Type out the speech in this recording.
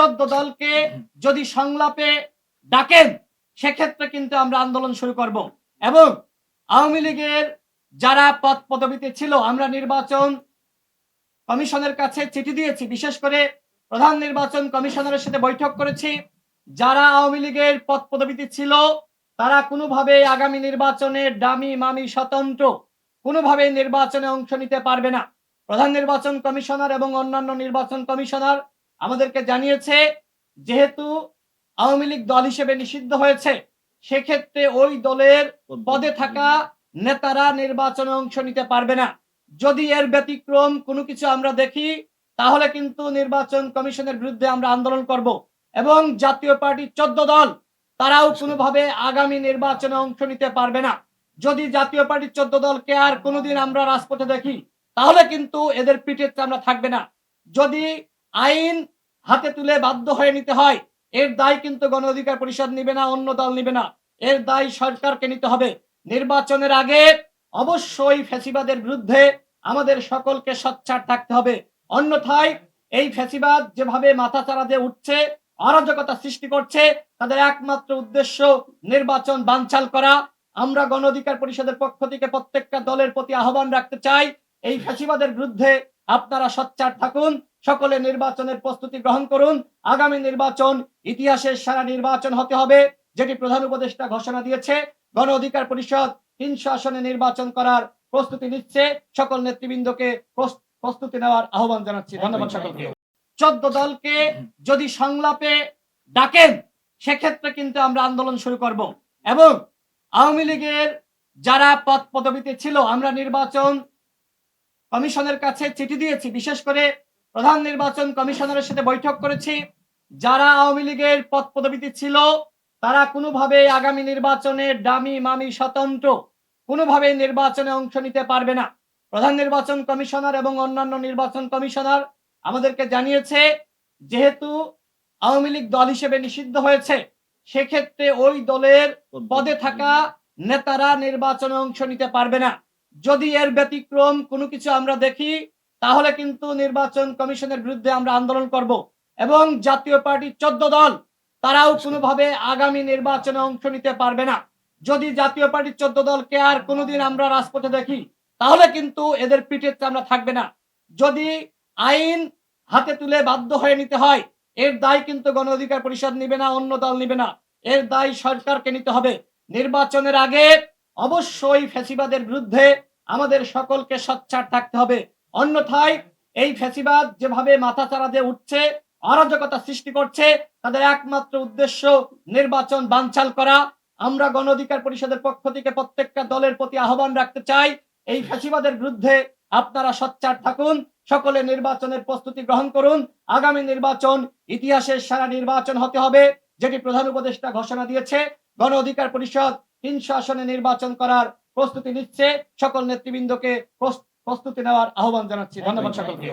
চোদ্দ দলকে যদি সংলাপে ডাকেন, সেক্ষেত্রে কিন্তু আমরা আন্দোলন শুরু করব। এবং আওয়ামী লীগের যারা পদ পদবিতে ছিল, আমরা নির্বাচন কমিশনের কাছে চিঠি দিয়েছি। বিশেষ করে প্রধান নির্বাচন কমিশনারের সাথে বৈঠক করেছি। যারা আওয়ামী লীগের পদ পদবিতে ছিল, তারা কোনোভাবে আগামী নির্বাচনে ডামি মামি, স্বতন্ত্র কোনোভাবে নির্বাচনে অংশ নিতে পারবে না। প্রধান নির্বাচন কমিশনার এবং অন্যান্য নির্বাচন কমিশনার আমাদেরকে জানিয়েছে যেহেতু আওয়ামী লীগ দল হিসেবে নিষিদ্ধ হয়েছে, সেক্ষেত্রে ওই দলের পদে থাকা নেতারা নির্বাচনে অংশ নিতে পারবে না। যদি এর ব্যতিক্রম কোনো কিছু আমরা দেখি, তাহলে কিন্তু নির্বাচন কমিশনের বিরুদ্ধে আমরা আন্দোলন করব এবং জাতীয় পার্টির চোদ্দ দল, তারাও কোনোভাবে আগামী নির্বাচনে অংশ নিতে পারবে না। যদি জাতীয় পার্টির চোদ্দ দলকে আর কোনোদিন আমরা রাজপথে দেখি, তাহলে কিন্তু এদের পিঠের চামড়া থাকবে না। যদি আইন হাতে তুলে বাধ্য হয়ে নিতে হয়। এর দায় কিন্তু গণ অধিকার পরিষদ নিবে না, অন্য দল নিবে না। এর দায় সরকারকে নিতে হবে। নির্বাচনের আগে অবশ্যই ফ্যাসিবাদের বিরুদ্ধে আমাদের সকলকে সচ্ছার থাকতে হবে। অন্যথায় এই ফ্যাসিবাদ যেভাবে মাথা চারা দিয়ে উঠছে, অরাজকতা সৃষ্টি করছে, তাদের একমাত্র উদ্দেশ্য নির্বাচন বানচাল করা। আমরা গণ অধিকার পরিষদের পক্ষ থেকে প্রত্যেকটা দলের প্রতি আহ্বান রাখতে চাই, এই ফ্যাসিবাদের বিরুদ্ধে আপনারা সচ্চার থাকুন সকলে নির্বাচনের প্রস্তুতি গ্রহণ করুন। আগামী নির্বাচন ইতিহাসের সারা নির্বাচন হতে হবে যেটি প্রধান উপদেষ্টা ঘোষণা দিয়েছে। গণ অধিকার পরিষদ তিনশো আসনে নির্বাচন করার প্রস্তুতি নিচ্ছে। সকল নেতৃবৃন্দকে প্রস- প্রস্তুতি নেওয়ার আহ্বান জানাচ্ছি। ধন্যবাদ সকলকে। চোদ্দ দলকে যদি সংলাপে ডাকেন সেক্ষেত্রে কিন্তু আমরা আন্দোলন শুরু করব। এবং আওয়ামী লীগের যারা পদ পদবিতে ছিল আমরা নির্বাচন কমিশনের কাছে চিঠি দিয়েছি। বিশেষ করে প্রধান নির্বাচন কমিশনারের সাথে বৈঠক করেছি। যারা আওয়ামী লীগের পদ পদবিতে ছিল, তারা কোনোভাবে আগামী নির্বাচনে ডামি মামি স্বতন্ত্র কোনোভাবে নির্বাচনে অংশ নিতে পারবে না। প্রধান নির্বাচন কমিশনার এবং অন্যান্য নির্বাচন কমিশনার আমাদেরকে জানিয়েছে, যেহেতু আওয়ামী লীগ দল হিসেবে নিষিদ্ধ হয়েছে, সেক্ষেত্রে ওই দলের পদে থাকা নেতারা নির্বাচনে অংশ নিতে পারবে না। যদি এর ব্যতিক্রম কোনো কিছু আমরা দেখি তাহলে কিন্তু নির্বাচন কমিশনের বিরুদ্ধে আমরা আন্দোলন করব এবং জাতীয় পার্টির চোদ্দ দল তারাও কোনোভাবে আগামী নির্বাচনে অংশ নিতে পারবে না। যদি জাতীয় পার্টির চোদ্দ দলকে আর কোনোদিন আমরা রাজপথে দেখি তাহলে কিন্তু এদের পিঠের চামড়া থাকবে না। যদি আইন হাতে তুলে বাধ্য হয়ে নিতে হয় এর দায় কিন্তু গণ অধিকার পরিষদ নিবে না অন্য দল নিবে না। এর দায় সরকারকে নিতে হবে। নির্বাচনের আগে অবশ্যই ফ্যাসিবাদের বিরুদ্ধে আমাদের সকলকে সচ্ছার থাকতে হবে। অন্যথায় এই ফ্যাসিবাদ যেভাবে মাথা চারা দিয়ে উঠছে, অরাজকতা সৃষ্টি করছে, তাদের একমাত্র উদ্দেশ্য নির্বাচন বানচাল করা। আমরা গণ অধিকার পরিষদের পক্ষ থেকে প্রত্যেকটা দলের প্রতি আহ্বান রাখতে চাই, এই ফ্যাসিবাদের বিরুদ্ধে আপনারা সচ্চার থাকুন, সকলে নির্বাচনের প্রস্তুতি গ্রহণ করুন। আগামী নির্বাচন ইতিহাসের সারা নির্বাচন হতে হবে, যেটি প্রধান উপদেষ্টা ঘোষণা দিয়েছে। গণ অধিকার পরিষদ তিনশো আসনে নির্বাচন করার প্রস্তুতি নিচ্ছে সকল নেতৃবৃন্দকে প্রস- প্রস্তুতি নেওয়ার আহ্বান জানাচ্ছি। ধন্যবাদ সকলকে।